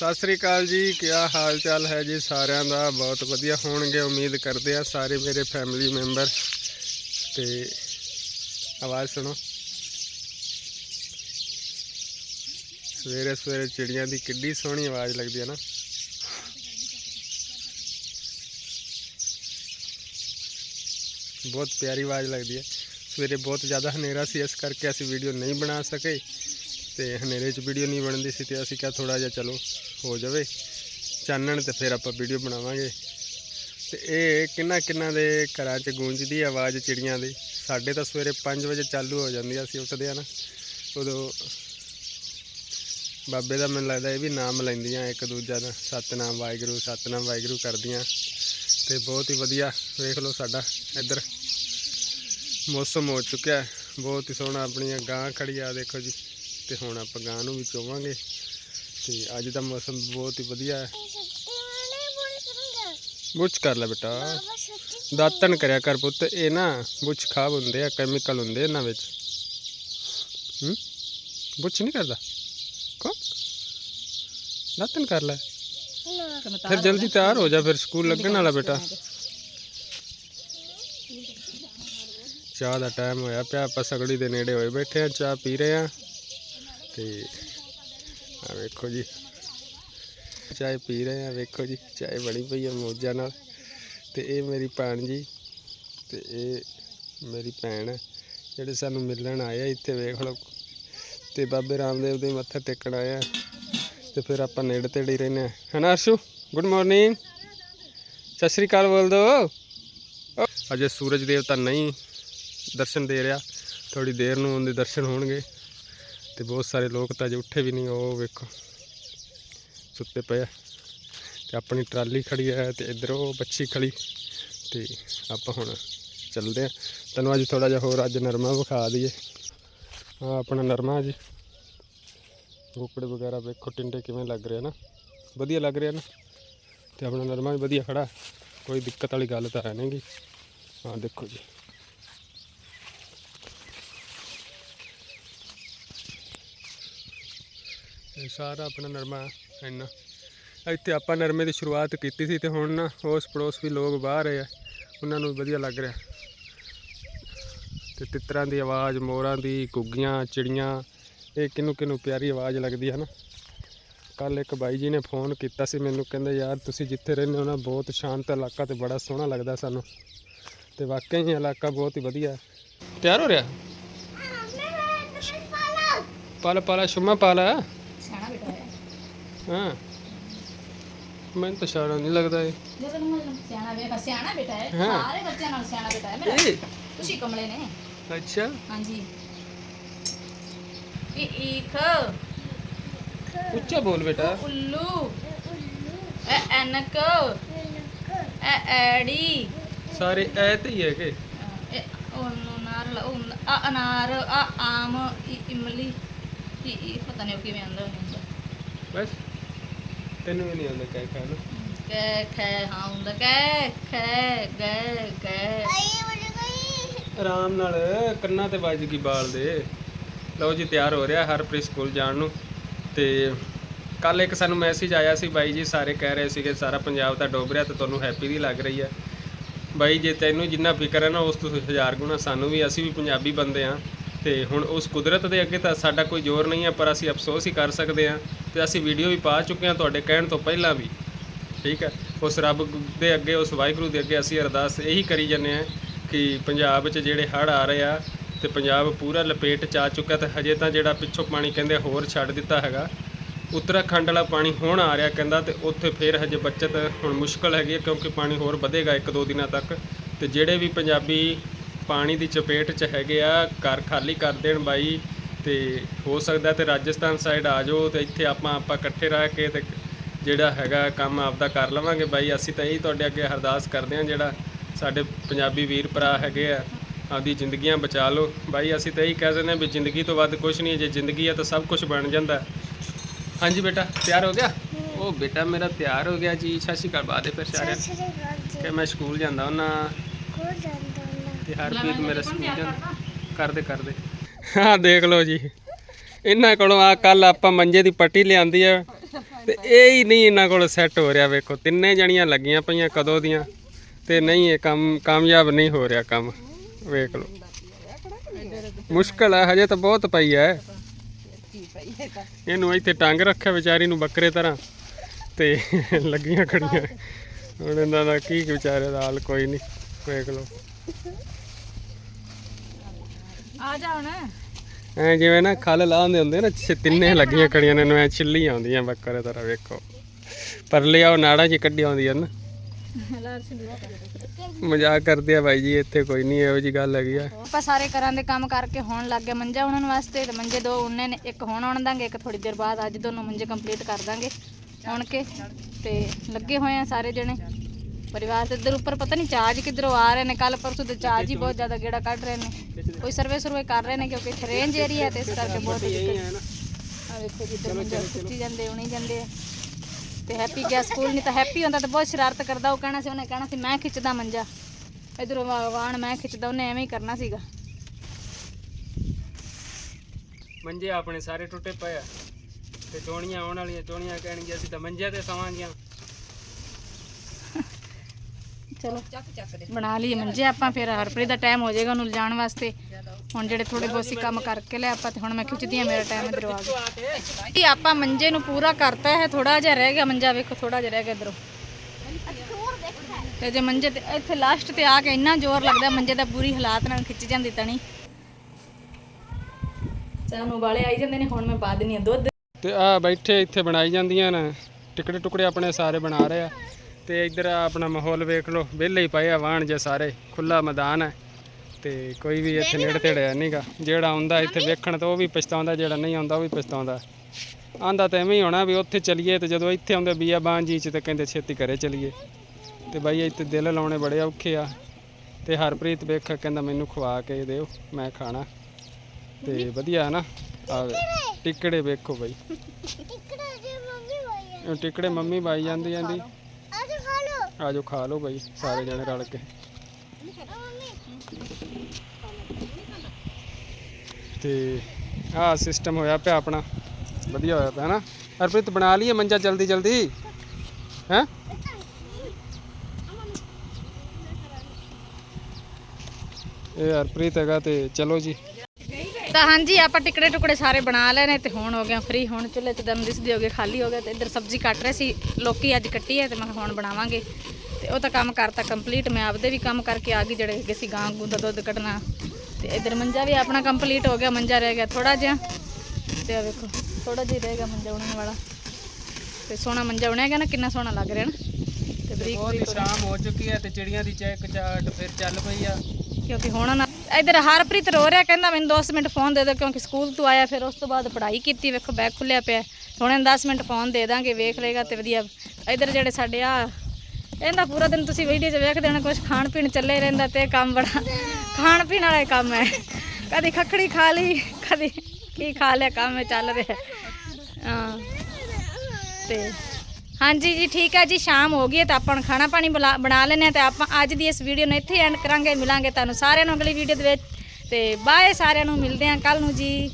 ਸਤਿ ਸ੍ਰੀ ਅਕਾਲ ਜੀ ਕੀ ਹਾਲ ਚਾਲ ਹੈ ਜੀ ਸਾਰਿਆਂ ਦਾ? ਬਹੁਤ ਵਧੀਆ ਹੋਣਗੇ, ਉਮੀਦ ਕਰਦੇ ਆ ਸਾਰੇ ਮੇਰੇ ਫੈਮਿਲੀ ਮੈਂਬਰ ਤੇ ਆਵਾਜ਼ ਸੁਣੋ। ਸਵੇਰੇ ਸਵੇਰੇ ਚਿੜੀਆਂ ਦੀ ਕਿੱਡੀ ਸੋਹਣੀ ਆਵਾਜ਼ ਲੱਗਦੀ ਹੈ ਨਾ। ਬਹੁਤ ਪਿਆਰੀ ਆਵਾਜ਼ ਲੱਗਦੀ ਹੈ। ਸਵੇਰੇ ਬਹੁਤ ਜ਼ਿਆਦਾ ਹਨੇਰਾ ਸੀ, ਇਸ ਕਰਕੇ ਅਸੀਂ ਵੀਡੀਓ ਨਹੀਂ ਬਣਾ ਸਕੇ। ਤੇ ਹਨੇਰੇ 'ਚ ਵੀਡੀਓ ਨਹੀਂ ਬਣਦੀ ਸੀ ਤੇ ਅਸੀਂ ਕਿਹਾ ਥੋੜਾ ਜਿਹਾ ਚਲੋ। ਹੋ ਜਾਵੇ, ਚਾਨਣ ਤੇ ਫਿਰ ਆਪਾਂ ਵੀਡੀਓ ਬਣਾਵਾਂਗੇ। ਤੇ ਇਹ ਕਿੰਨਾ ਕਿੰਨਾ ਦੇ ਘਰਾਂ 'ਚ ਗੂੰਜਦੀ ਆਵਾਜ਼ ਚਿੜੀਆਂ ਦੀ। ਸਾਡੇ ਤਾਂ ਸਵੇਰੇ 5 ਵਜੇ ਚਾਲੂ ਹੋ ਜਾਂਦੀ ਆ, ਅਸੀਂ ਉੱਠਦੇ ਆ ਨਾ, ਉਦੋਂ ਬਾਬੇ ਦਾ ਮੈਨੂੰ ਲੱਗਦਾ ਇਹ ਵੀ ਨਾਮ ਲੈਂਦੀਆਂ ਇੱਕ ਦੂਜਾ ਦਾ, ਸਤਨਾਮ ਵਾਹਿਗੁਰੂ ਸਤਨਾਮ ਵਾਹਿਗੁਰੂ ਕਰਦੀਆਂ। ਤੇ ਬਹੁਤ ਹੀ ਵਧੀਆ, ਵੇਖ ਲਓ ਸਾਡਾ ਇੱਧਰ ਮੌਸਮ ਹੋ ਚੁੱਕਿਆ, ਬਹੁਤ ਹੀ ਸੋਹਣਾ ਆਪਣੀਆਂ ਗਾਂ ਖੜੀ ਆ ਦੇਖੋ ਜੀ। ਤੇ ਹੁਣ ਆਪਾਂ ਗਾਂ ਨੂੰ ਵੀ ਚੋਵਾਂਗੇ। ਤੇ ਅੱਜ ਦਾ ਮੌਸਮ ਬਹੁਤ ਹੀ ਵਧੀਆ ਹੈ। ਬੁੱਚ ਕਰ ਲੈ ਬੇਟਾ। ਦਾਤਨ ਕਰਿਆ ਕਰ ਪੁੱਤ ਇਹ ਨਾ ਬੁੱਚ ਖਾਬ ਹੁੰਦੇ ਆ ਕੈਮੀਕਲ ਹੁੰਦੇ ਇਹਨਾਂ ਵਿੱਚ। ਹੂੰ? ਬੁੱਚ ਨਹੀਂ ਕਰਦਾ? ਕੋ ਦਾਤਨ ਕਰ ਲੈ। ਫਿਰ ਜਲਦੀ ਤਿਆਰ ਹੋ ਜਾ ਫਿਰ ਸਕੂਲ ਲੱਗਣ ਵਾਲਾ ਬੇਟਾ। ਚਾਹ ਦਾ ਟਾਈਮ ਹੋਇਆ ਪਿਆ ਆਪਾਂ ਸਗੜੀ ਦੇ ਨੇੜੇ ਹੋਏ ਬੈਠੇ ਆ ਚਾਹ ਪੀ ਰਹੇ ਆ। ਤੇ ਆ ਵੇਖੋ ਜੀ। ਚਾਹ ਪੀ ਰਹੇ ਆ ਵੇਖੋ ਜੀ, ਚਾਹ ਬਣੀ ਪਈ ਆ ਮੋਜਾਂ ਨਾਲ। ਤੇ ਇਹ ਮੇਰੀ ਭੈਣ ਜੀ, ਤੇ ਇਹ ਮੇਰੀ ਭੈਣ ਹੈ ਜਿਹੜੇ ਸਾਨੂੰ ਮਿਲਣ ਆਏ ਆ, ਇੱਥੇ ਵੇਖ ਲਓ। ਤੇ ਬਾਬੇ ਰਾਮਦੇਵ ਦੇ ਮੱਥਾ ਟੇਕਣ ਆਏ ਆ। ਤੇ ਫਿਰ ਆਪਾਂ ਨੇੜੇ ਤੇੜੇ ਹੀ ਰਹਿੰਦੇ ਆ ਹਨਾ ਅਰਸ਼ੂ ਗੁੱਡ ਮਾਰਨਿੰਗ ਸਤਿ ਸ਼੍ਰੀ ਅਕਾਲ ਬੋਲ ਦੋ। ਅਜੇ ਸੂਰਜ ਦੇਵਤਾ ਨਹੀਂ ਦਰਸ਼ਨ ਦੇ ਰਿਹਾ। ਥੋੜੀ ਦੇਰ ਨੂੰ ਉਹਦੇ ਦਰਸ਼ਨ ਹੋਣਗੇ। ਤੇ ਬਹੁਤ ਸਾਰੇ ਲੋਕ ਤਾਂ ਅਜੇ ਉੱਠੇ ਵੀ ਨਹੀਂ, ਉਹ ਵੇਖੋ। ਸੁੱਤੇ ਪਏ ਆ। ਤੇ ਆਪਣੀ ਟਰਾਲੀ ਖੜੀ ਹੈ ਤੇ ਇੱਧਰ ਉਹ ਬੱਚੀ ਖੜੀ। ਤੇ ਆਪਾਂ ਹੁਣ ਚੱਲਦੇ ਆ ਤੈਨੂੰ ਅੱਜ ਥੋੜਾ ਜਿਹਾ ਹੋਰ ਅੱਜ ਨਰਮਾ ਵਿਖਾ ਦਈਏ। ਆ ਆਪਣਾ ਨਰਮਾ ਜੀ। ਗੋਕੜੇ ਵਗੈਰਾ ਵੇਖੋ ਟਿੰਡੇ ਕਿਵੇਂ ਲੱਗ ਰਹੇ ਆ ਨਾ। ਵਧੀਆ ਲੱਗ ਰਿਹਾ ਨਾ। ਤੇ ਆਪਣਾ ਨਰਮਾ ਵੀ ਵਧੀਆ ਖੜਾ। ਕੋਈ ਦਿੱਕਤ ਵਾਲੀ ਗੱਲ ਤਾਂ ਹੈ ਨਹੀਂਗੀ ਹਾਂ ਦੇਖੋ ਜੀ। ਇਹ ਸਾਰਾ ਆਪਣਾ ਨਰਮਾ ਇੰਨਾ। ਇੱਥੇ ਆਪਾਂ ਨਰਮੇ ਦੀ ਸ਼ੁਰੂਆਤ ਕੀਤੀ ਸੀ ਤੇ ਹੁਣ ਨਾ ਉਸ ਪੜੋਸ ਵੀ ਲੋਕ ਬਾਹਰ ਆਏ ਆ। ਉਹਨਾਂ ਨੂੰ ਵਧੀਆ ਲੱਗ ਰਿਹਾ। ਤੇ ਤਿੱਤਰਾਂ ਦੀ ਆਵਾਜ਼ ਮੋਰਾਂ ਦੀ ਘੁੱਗੀਆਂ ਚਿੜੀਆਂ ਇਹ ਕਿਨੂੰ ਕਿਨੂੰ ਪਿਆਰੀ ਆਵਾਜ਼ ਲੱਗਦੀ ਹੈ ਨਾ। ਕੱਲ ਇੱਕ ਬਾਈ ਜੀ ਨੇ ਫੋਨ ਕੀਤਾ ਸੀ ਮੈਨੂੰ ਕਹਿੰਦੇ ਯਾਰ ਤੁਸੀਂ ਜਿੱਥੇ ਰਹਿੰਦੇ ਹੋ ਨਾ ਬਹੁਤ ਸ਼ਾਂਤ ਇਲਾਕਾ ਤੇ ਬੜਾ ਸੋਹਣਾ ਲੱਗਦਾ ਸਾਨੂੰ। ਤੇ ਵਾਕਈ ਹੀ ਇਲਾਕਾ ਬਹੁਤ ਹੀ ਵਧੀਆ। ਤਿਆਰ ਹੋ ਰਿਹਾ? ਪਾਲਾ ਪਾਲਾ ਸ਼ੁਮਾ ਪਾਲਾ। ਹਾਂ। ਮੈਨੂੰ ਤਾਂ ਸ਼ਾਰਾ ਨਹੀਂ ਲੱਗਦਾ ਇਹ। ਜਦੋਂ ਨੂੰ ਸਿਆਣਾ ਬੇਟਾ ਸਿਆਣਾ ਬੇਟਾ ਹੈ ਹਾਂ। ਸਾਰੇ ਬੱਚਿਆਂ ਨਾਲ ਸਿਆਣਾ ਬੇਟਾ ਹੈ ਮੇਰਾ। ਇਹ। ਤੁਸੀਂ ਕਮਲੇ ਨੇ। ਅੱਛਾ। ਹਾਂਜੀ। ਇਹ ਇੱਕ ਉੱਚਾ ਬੋਲ ਬੇਟਾ। ਉੱਲੂ। ਇਹ ਐਨਕ। ਇਹ ਐੜੀ। ਸਾਰੇ ਐ ਤੇ ਹੀ ਹੈ ਕਿ ਇਹ ਉਹਨੂੰ ਨਾਰ ਲਾ- ਉਹ ਨ- ਆ ਅਨਾਰ ਆ ਆਮ ਇਮਲੀ। ਇਹ ਇਹ ਪਤਾ ਨਹੀਂ ਉਹ ਕਿਵੇਂ ਆਂਦਾ ਹੁੰਦਾ ਬਸ। ਤੈਨੂੰ ਵੀ ਨਹੀਂ ਆਉਂਦਾ ਕਹਿ ਕਹਿ ਨਾ। ਕੈ ਖੈ ਹਾਂ ਹੁੰਦਾ ਕੈ ਖੈ ਗੈ ਗੈ ਆਰਾਮ ਨਾਲ ਕੰਨਾਂ ਤੇ ਵੱਜ ਗਈ ਬਾਲ ਦੇ। ਲਓ ਜੀ ਤਿਆਰ ਹੋ ਰਿਹਾ ਹਰਪ੍ਰੀਤ ਸਕੂਲ ਜਾਣ ਨੂੰ। ਤੇ ਕੱਲ ਇੱਕ ਸਾਨੂੰ ਮੈਸੇਜ ਆਇਆ ਸੀ ਬਾਈ ਜੀ ਸਾਰੇ ਕਹਿ ਰਹੇ ਸੀਗੇ ਸਾਰਾ ਪੰਜਾਬ ਤਾਂ ਡੁੱਬ ਰਿਹਾ ਤੇ ਤੁਹਾਨੂੰ ਹੈਪੀ ਦੀ ਲੱਗ ਰਹੀ ਹੈ ਬਾਈ ਜੇ ਤੈਨੂੰ ਜਿੰਨਾ ਫਿਕਰ ਹੈ ਨਾ ਉਸ ਤੋਂ ਹਜ਼ਾਰ ਗੁਣਾ ਸਾਨੂੰ ਵੀ ਅਸੀਂ ਵੀ ਪੰਜਾਬੀ ਬੰਦੇ ਆ ਤੇ ਹੁਣ ਉਸ ਕੁਦਰਤ ਦੇ ਅੱਗੇ ਤਾਂ ਸਾਡਾ ਕੋਈ ਜ਼ੋਰ ਨਹੀਂ ਹੈ ਪਰ ਅਸੀਂ ਅਫਸੋਸ ਹੀ ਕਰ ਸਕਦੇ ਆ ਤੇ ਅਸੀਂ ਵੀਡੀਓ ਵੀ ਪਾ ਚੁੱਕੇ ਹਾਂ ਤੁਹਾਡੇ ਕਹਿਣ ਤੋਂ ਪਹਿਲਾਂ ਵੀ। ਠੀਕ ਹੈ? ਉਸ ਰੱਬ ਦੇ ਅੱਗੇ, ਉਸ ਵਾਹਿਗੁਰੂ ਦੇ ਅੱਗੇ ਅਸੀਂ ਅਰਦਾਸ ਇਹੀ ਕਰੀ ਜਾਂਦੇ ਆ ਕਿ ਪੰਜਾਬ 'ਚ ਜਿਹੜੇ ਹੜ੍ਹ ਆ ਰਹੇ ਆ ਤੇ ਪੰਜਾਬ ਪੂਰਾ ਲਪੇਟ ਚ ਆ ਚੁੱਕਾ ਤੇ ਹਜੇ ਤਾਂ ਜਿਹੜਾ ਪਿੱਛੋਂ ਪਾਣੀ ਕਹਿੰਦੇ ਹੋਰ ਛੱਡ ਦਿੱਤਾ ਹੈਗਾ। ਉੱਤਰਾਖੰਡ ਵਾਲਾ ਪਾਣੀ ਹੁਣ ਆ ਰਿਹਾ ਕਹਿੰਦਾ ਤੇ ਉੱਥੇ ਫੇਰ ਹਜੇ ਬਚਤ ਹੁਣ ਮੁਸ਼ਕਲ ਹੈਗੀ ਹੈ ਕਿਉਂਕਿ ਪਾਣੀ ਹੋਰ ਵਧੇਗਾ ਇੱਕ ਦੋ ਦਿਨਾਂ ਤੱਕ। ਤੇ ਜਿਹੜੇ ਵੀ ਪੰਜਾਬੀ ਪਾਣੀ ਦੀ ਚਪੇਟ 'ਚ ਹੈਗੇ ਆ, ਘਰ ਖਾਲੀ ਕਰ ਦੇਣ ਬਾਈ ਤੇ ਹੋ ਸਕਦਾ ਤੇ ਰਾਜਸਥਾਨ ਸਾਈਡ ਆ ਜਾਓ ਤੇ ਇੱਥੇ ਆਪਾਂ ਆਪਾਂ ਇਕੱਠੇ ਰਹਿ ਕੇ ਤੇ ਜਿਹੜਾ ਹੈਗਾ ਕੰਮ ਆਪਦਾ ਕਰ ਲਵਾਂਗੇ। ਬਾਈ ਅਸੀਂ ਤਾਂ ਇਹੀ ਤੁਹਾਡੇ ਅੱਗੇ ਅਰਦਾਸ ਕਰਦੇ ਹਾਂ ਜਿਹੜਾ ਸਾਡੇ ਪੰਜਾਬੀ ਵੀਰ ਭਰਾ ਹੈਗੇ ਆ ਆਪਦੀ ਜ਼ਿੰਦਗੀਆਂ ਬਚਾ ਲਓ। ਬਾਈ ਅਸੀਂ ਤਾਂ ਇਹੀ ਕਹਿ ਸਕਦੇ ਹਾਂ ਵੀ ਜ਼ਿੰਦਗੀ ਤੋਂ ਵੱਧ ਕੁਝ ਨਹੀਂ ਜੇ ਜ਼ਿੰਦਗੀ ਹੈ ਤਾਂ ਸਭ ਕੁਝ ਬਣ ਜਾਂਦਾ। ਹਾਂਜੀ ਬੇਟਾ ਤਿਆਰ ਹੋ ਗਿਆ? ਉਹ ਬੇਟਾ ਮੇਰਾ ਤਿਆਰ ਹੋ ਗਿਆ ਜੀ। ਸਤਿ ਸ਼੍ਰੀ ਅਕਾਲ ਬਾਦੇ ਫਿਰ ਸਾਰਿਆਂ ਕਿ ਮੈਂ ਸਕੂਲ ਜਾਂਦਾ ਹੁੰਨਾ। ਤੇ ਹਰਪ੍ਰੀਤ ਮੇਰਾ ਸਕੂਲ ਜਾਂਦਾ। ਕਰਦੇ ਕਰਦੇ। ਹਾਂ, ਦੇਖ ਲਓ ਜੀ। ਇਹਨਾਂ ਕੋਲੋਂ ਆ ਕੱਲ ਆਪਾਂ ਮੰਜੇ ਦੀ ਪੱਟੀ ਲਿਆਂਦੀ ਆ ਤੇ ਇਹ ਹੀ ਨਹੀਂ ਇਹਨਾਂ ਕੋਲ ਸੈੱਟ ਹੋ ਰਿਹਾ, ਵੇਖੋ। ਤਿੰਨੇ ਜਣੀਆਂ ਲੱਗੀਆਂ ਪਈਆਂ ਕਦੋਂ ਦੀਆਂ ਤੇ ਨਹੀਂ, ਇਹ ਕੰਮ ਕਾਮਯਾਬ ਨਹੀਂ ਹੋ ਰਿਹਾ ਕੰਮ। ਵੇਖ ਲਓ। ਮੁਸ਼ਕਲ ਹੈ ਹਜੇ ਤਾਂ ਬਹੁਤ ਪਈ ਹੈ ਇਹਨੂੰ ਇੱਥੇ ਟੰਗ ਰੱਖਿਆ ਵਿਚਾਰੀ ਨੂੰ ਬੱਕਰੇ ਤਰ੍ਹਾਂ ਤੇ ਲੱਗੀਆਂ ਖੜੀਆਂ। ਹੁਣ ਇਹਨਾਂ ਦਾ ਕੀ ਵਿਚਾਰੇ ਦਾ ਹਾਲ, ਕੋਈ ਨਹੀਂ। ਵੇਖ ਲਓ। ਆ ਜਾ ਹੁਣ। ਐ ਜਿਵੇਂ ਨਾ ਖਲ ਲਾਉਂਦੇ ਹੁੰਦੇ ਨਾ ਛੇ- ਤਿੰਨੇ ਲੱਗੀਆਂ ਖੜੀਆਂ ਨੇ ਐ ਛਿੱਲੀ ਆਉਂਦੀਆਂ ਬੱਕਰੇ ਤਰ੍ਹਾਂ ਵੇਖੋ। ਪਰ ਲਿਆ ਉਹ ਨਾੜਾਂ 'ਚ ਕੱਢੀ ਆਉਂਦੀਆਂ ਨਾ। ਮਜ਼ਾਕ ਕਰਦੇ ਆ ਬਾਈ ਜੀ ਇੱਥੇ ਕੋਈ ਨਹੀਂ ਇਹੋ ਜੀ ਗੱਲ ਹੈਗੀ ਆ। ਆਪਾਂ ਸਾਰੇ ਘਰਾਂ ਦੇ ਕੰਮ ਕਰਕੇ ਹੋਣ ਲੱਗ ਗਏ ਮੰਜਾ ਉਣਨ ਵਾਸਤੇ ਤੇ ਮੰਜੇ ਦੋ ਉਹਨੇ ਨੇ ਇੱਕ ਹੁਣ ਆਉਣ ਦਾਂਗੇ ਇੱਕ ਥੋੜੀ ਦੇਰ ਬਾਅਦ ਅੱਜ ਦੋਨੋਂ ਮੰਜੇ ਕੰਪਲੀਟ ਕਰ ਦਾਂਗੇ। ਹੁਣ ਕੇ ਤੇ ਲੱਗੇ ਹੋਏ ਆ ਸਾਰੇ ਜਣੇ। ਪਰਿਵਾਰ ਤੇ ਇੱਧਰ ਉੱਪਰ ਪਤਾ ਨਹੀਂ ਚਾਰਜ ਕਿੱਧਰੋਂ ਆ ਰਹੇ ਨੇ ਕੱਲ ਪਰਸੋਂ ਤੇ ਚਾਰਜ ਹੀ ਬਹੁਤ ਜ਼ਿਆਦਾ ਗੇੜਾ ਕੱਢ ਰਹੇ ਨੇ। ਕੋਈ ਸਰਵੇ ਸਰਵੇ ਕਰ ਰਹੇ ਨੇ ਕਿਉਂਕਿ ਇੱਥੇ ਰੇਂਜ ਏਰੀਆ ਹੈ ਤੇ ਇਸ ਕਰਕੇ ਬਹੁਤ ਦਿੱਕਤ ਆ ਵੇਖੋ ਜਿੱਧਰ ਮੰਜੇ ਖਿੱਚੀ ਜਾਂਦੇ ਉਣੀ ਜਾਂਦੇ ਆ। ਤੇ ਹੈਪੀ ਗਿਆ ਸਕੂਲ ਨਹੀਂ ਤਾਂ ਹੈਪੀ ਹੁੰਦਾ ਤਾਂ ਬਹੁਤ ਸ਼ਰਾਰਤ ਕਰਦਾ ਉਹ ਕਹਿਣਾ ਸੀ ਉਹਨੇ ਕਹਿਣਾ ਸੀ ਮੈਂ ਖਿੱਚਦਾ ਮੰਜਾ। ਇਧਰੋਂ ਵਾਣ ਮੈਂ ਖਿੱਚਦਾ ਉਹਨੇ ਐਵੇਂ ਹੀ ਕਰਨਾ ਸੀਗਾ। ਮੰਜੇ ਆਪਣੇ ਸਾਰੇ ਟੁੱਟੇ ਪਏ ਆ। ਤੇ ਚੋਣੀਆਂ ਆਉਣ ਵਾਲੀਆਂ ਚੋਣੀਆਂ ਕਹਿਣਗੀਆਂ ਅਸੀਂ ਤਾਂ ਮੰਜਿਆਂ ਤੇ ਸਵਾਂਗੀਆਂ। ਚਲੋ। ਬਣਾ ਲਈਏ ਮੰਜੇ ਆਪਾਂ ਫਿਰ ਹਰਪ੍ਰੀਤ ਦਾ ਟਾਈਮ ਹੋ ਜਾਏਗਾ ਉਹਨੂੰ ਲਿਜਾਣ ਵਾਸਤੇ। ਹੁਣ ਜਿਹੜੇ ਥੋੜੇ ਬਹੁਤੀ ਕੰਮ ਕਰਕੇ ਲੈ ਆਪਾਂ ਤੇ ਹੁਣ ਮੈਂ ਖਿੱਚਦੀ ਆ ਮੇਰਾ ਟਾਈਮ ਇਧਰੋਂ ਆ ਗਿਆ। ਜੀ ਆਪਾਂ ਮੰਜੇ ਨੂੰ ਪੂਰਾ ਕਰਤਾ ਹੈ ਥੋੜਾ ਜਿਹਾ ਰਹਿ ਗਿਆ ਮੰਜਾ ਵੇਖੋ ਥੋੜਾ ਜਿਹਾ ਰਹਿ ਗਿਆ ਇਧਰੋਂ। ਤੇ ਜੇ ਮੰਜੇ ਤੇ ਇੱਥੇ ਲਾਸਟ ਤੇ ਆ ਕੇ ਇੰਨਾ ਜ਼ੋਰ ਲੱਗਦਾ ਮੰਜੇ ਦਾ ਬੁਰੀ ਹਾਲਾਤ ਨਾਲ ਖਿੱਚ ਜਾਂਦੀ ਤਣੀ ਚਾਹ ਨੂੰ ਵਾਲੇ ਆਈ ਜਾਂਦੇ ਨੇ ਹੁਣ ਮੈਂ ਪਾ ਦਿੰਨੀ ਆ ਦੁੱਧ। ਤੇ ਆ ਬੈਠੇ ਇੱਥੇ ਬਣਾਈ ਜਾਂਦੀਆਂ ਨੇ ਟਿਕੜੇ ਟੁਕੜੇ ਆਪਣੇ ਸਾਰੇ ਬਣਾ ਰਹੇ ਆ। ਤੇ ਇੱਧਰ ਆਪਣਾ ਮਾਹੌਲ ਵੇਖ ਲਓ ਵਿਹਲੇ ਹੀ ਪਏ ਆ ਵਾਹਣ ਜੇ ਸਾਰੇ ਖੁੱਲਾ ਮੈਦਾਨ ਹੈ ਤੇ ਕੋਈ ਵੀ ਇੱਥੇ ਨੇੜੇ ਤੇੜੇ ਹੈ ਨਹੀਂਗਾ ਜਿਹੜਾ ਆਉਂਦਾ ਇੱਥੇ ਵੇਖਣ ਤਾਂ ਉਹ ਵੀ ਪਛਤਾਉਂਦਾ ਜਿਹੜਾ ਨਹੀਂ ਆਉਂਦਾ ਉਹ ਵੀ ਪਛਤਾਉਂਦਾ। ਆਂਦਾ ਤਾਂ ਐਵੇਂ ਹੀ ਹੋਣਾ ਵੀ ਉੱਥੇ ਚਲੀਏ ਤੇ ਜਦੋਂ ਇੱਥੇ ਆਉਂਦੇ ਬੀਆ ਬਾਂਝ ਜੀ ਚ ਤੇ ਕਹਿੰਦੇ ਛੇਤੀ ਘਰੇ ਚਲੀਏ। ਤੇ ਬਾਈ ਇੱਥੇ ਦਿਲ ਲਾਉਣੇ ਬੜੇ ਔਖੇ ਆ। ਤੇ ਹਰਪ੍ਰੀਤ ਵੇਖ ਕਹਿੰਦਾ ਮੈਨੂੰ ਖਵਾ ਕੇ ਦਿਓ ਮੈਂ ਖਾਣਾ। ਤੇ ਵਧੀਆ ਹੈ ਨਾ। ਆ ਟਿਕੜੇ ਵੇਖੋ ਬਾਈ। ਟਿਕੜੇ ਮੰਮੀ ਬਾਈ ਜਾਂਦੀ। ਜਾਂਦੀ ਆ ਜਾਓ ਖਾ ਲਓ ਬਾਈ, ਸਾਰੇ ਜਣੇ ਰਲ ਕੇ। ਤੇ ਆਹ ਸਿਸਟਮ ਹੋਇਆ ਪਿਆ ਆਪਣਾ। ਵਧੀਆ ਹੋਇਆ ਪਿਆ ਨਾ ਹਰਪ੍ਰੀਤ, ਬਣਾ ਲਈਏ ਮੰਜਾ ਜਲਦੀ ਜਲਦੀ? ਹੈ? ਇਹ ਹਰਪ੍ਰੀਤ ਹੈਗਾ ਤੇ ਚਲੋ ਜੀ। ਤਾਂ ਹਾਂਜੀ ਆਪਾਂ ਟਿਕੜੇ ਟੁਕੜੇ ਸਾਰੇ ਬਣਾ ਲਏ ਨੇ ਤੇ ਹੁਣ ਹੋ ਗਿਆ ਫ੍ਰੀ ਹੁਣ ਚੁੱਲ੍ਹੇ ਤੇ ਦਮ ਦਿਸਦੇ ਹੋ ਗਏ ਖਾਲੀ ਹੋ ਗਿਆ ਤੇ ਇੱਧਰ ਸਬਜ਼ੀ ਕੱਟ ਰਹੇ ਸੀ। ਲੋਕੀ ਅੱਜ ਕੱਟੀ ਹੈ ਤੇ ਮੈਂ ਹੁਣ ਬਣਾਵਾਂਗੇ। ਤੇ ਉਹ ਤਾਂ ਕੰਮ ਕਰਤਾ ਕੰਪਲੀਟ ਮੈਂ ਆਪਦੇ ਵੀ ਕੰਮ ਕਰਕੇ ਆ ਗਈ ਜਿਹੜੇ ਹੈਗੇ ਸੀ ਗਾਂ ਗੂੰ ਦਾ ਦੁੱਧ ਕੱਢਣਾ। ਤੇ ਇੱਧਰ ਮੰਜਾ ਵੀ ਆਪਣਾ ਕੰਪਲੀਟ ਹੋ ਗਿਆ ਮੰਜਾ ਰਹਿ ਗਿਆ ਥੋੜਾ ਜਿਹਾ। ਤੇ ਆ ਵੇਖੋ ਥੋੜਾ ਜਿਹਾ ਰਹਿ ਗਿਆ ਮੰਜਾ ਉਣਨ ਵਾਲਾ। ਤੇ ਸੋਹਣਾ ਮੰਜਾ ਉਣਿਆ ਗਿਆ ਨਾ ਕਿੰਨਾ ਸੋਹਣਾ ਲੱਗ ਰਿਹਾ ਨਾ। ਤੇ ਬਰੀਕ ਬਹੁਤ ਸ਼ਾਮ ਹੋ ਚੁੱਕੀ ਹੈ ਤੇ ਚਿੜੀਆਂ ਦੀ ਚਹਿਕ ਚਾਟ ਫਿਰ ਚੱਲ ਪਈ ਆ। ਕਿਉਂਕਿ ਹੁਣ ਨਾ ਇਧਰ ਹਰਪ੍ਰੀਤ ਰੋ ਰਿਹਾ, ਕਹਿੰਦਾ ਮੈਨੂੰ 10 ਮਿੰਟ ਫੋਨ ਦੇ ਦਿਓ ਕਿਉਂਕਿ ਸਕੂਲ ਤੋਂ ਆਇਆ, ਫਿਰ ਉਸ ਤੋਂ ਬਾਅਦ ਪੜ੍ਹਾਈ ਕੀਤੀ, ਵੇਖੋ ਬੈਗ ਖੁੱਲਿਆ ਪਿਆ। ਹੁਣ ਇਹਨੂੰ 10 ਮਿੰਟ ਫੋਨ ਦੇ ਦਾਂਗੇ, ਵੇਖ ਲਏਗਾ ਤੇ ਵਧੀਆ। ਇਧਰ ਜਿਹੜੇ ਸਾਡੇ ਆ, ਇਹਦਾ ਪੂਰਾ ਦਿਨ ਤੁਸੀਂ ਵੀਡੀਓ 'ਚ ਵੇਖਦੇ ਹੋਣਾ ਕੁਝ ਖਾਣ ਪੀਣ ਚੱਲੇ ਰਹਿੰਦਾ ਤੇ ਕੰਮ ਬੜਾ, ਖਾਣ ਪੀਣ ਵਾਲਾ ਕੰਮ ਹੈ। ਕਦੀ ਖੱਖੜੀ ਖਾ ਲਈ, ਕਦੀ ਕੀ ਖਾ ਲਿਆ, ਕੰਮ ਚੱਲ ਰਿਹਾ। ਹਾਂ, ਤੇ ਹਾਂਜੀ ਜੀ, ਠੀਕ ਹੈ ਜੀ, ਸ਼ਾਮ ਹੋ ਗਈ ਹੈ ਤਾਂ ਆਪਾਂ ਹੁਣ ਖਾਣਾ ਪਾਣੀ ਬਲਾ- ਬਣਾ ਲੈਨੇ ਆ ਤੇ ਆਪਾਂ ਅੱਜ ਦੀ ਇਸ ਵੀਡੀਓ ਨੂੰ ਇੱਥੇ ਐਂਡ ਕਰਾਂਗੇ। ਮਿਲਾਂਗੇ ਤੁਹਾਨੂੰ ਸਾਰਿਆਂ ਨੂੰ ਅਗਲੀ ਵੀਡੀਓ ਦੇ ਵਿੱਚ ਤੇ ਬਾਏ ਸਾਰਿਆਂ ਨੂੰ, ਮਿਲਦੇ ਹਾਂ ਕੱਲ ਨੂੰ ਜੀ।